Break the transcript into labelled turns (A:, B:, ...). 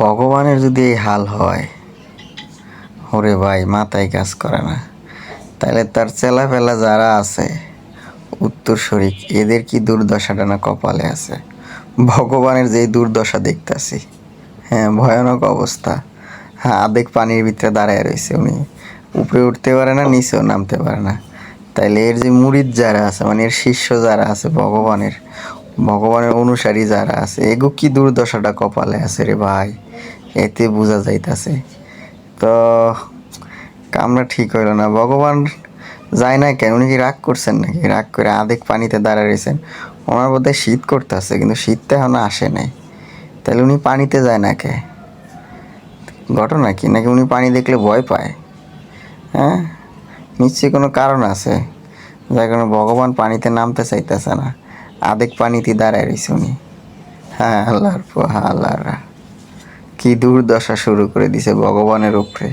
A: ভগবানের যদি এই হাল হয়, ওরে ভাই, মাথায় কাজ করে না। তাহলে তার চেলাপেলা যারা আছে উত্তর শরিক এদের কি দুর্দশাটা না কপালে আছে? ভগবানের যেই দুর্দশা দেখতাছি হ্যাঁ ভয়ানক অবস্থা। হ্যাঁ আবেগ পানির ভিতরে দাঁড়ায় রয়েছে উনি। উপরে উঠতে পারে না, নিচেও নামতে পারে না। তাইলে এর যে মুরিদ যারা আছে মানে এর শিষ্য যারা আছে, ভগবানের ভগবানের অনুসারী যারা আছে, এগো কি দুর্দশাটা কপালে আছে রে ভাই? এতে বোঝা যাইতাছে। তো, কামরা ঠিক হইল না। ভগবান যায় না কেন? উনি কি রাগ করছেন নাকি? রাগ করে আধেক পানিতে দাঁড়ায় রয়েছেন ওনার বোধহয় শীত করতেছে, কিন্তু শীতটা এখনও আসে নাই। তাহলে উনি পানিতে যায় না কে? ঘটনা কি? নাকি উনি পানি দেখলে ভয় পায়? হ্যাঁ? নিশ্চয়ই কোনো কারণ আছে, যার কারণে ভগবান পানিতে নামতে চাইতেছে না। আধেক পানিতে দাঁড়ায় রয়েছে উনি। হ্যাঁ আল্লাহর আল্লাহর কি দুর্দশা শুরু করে দিছে ভগবানের উপরে।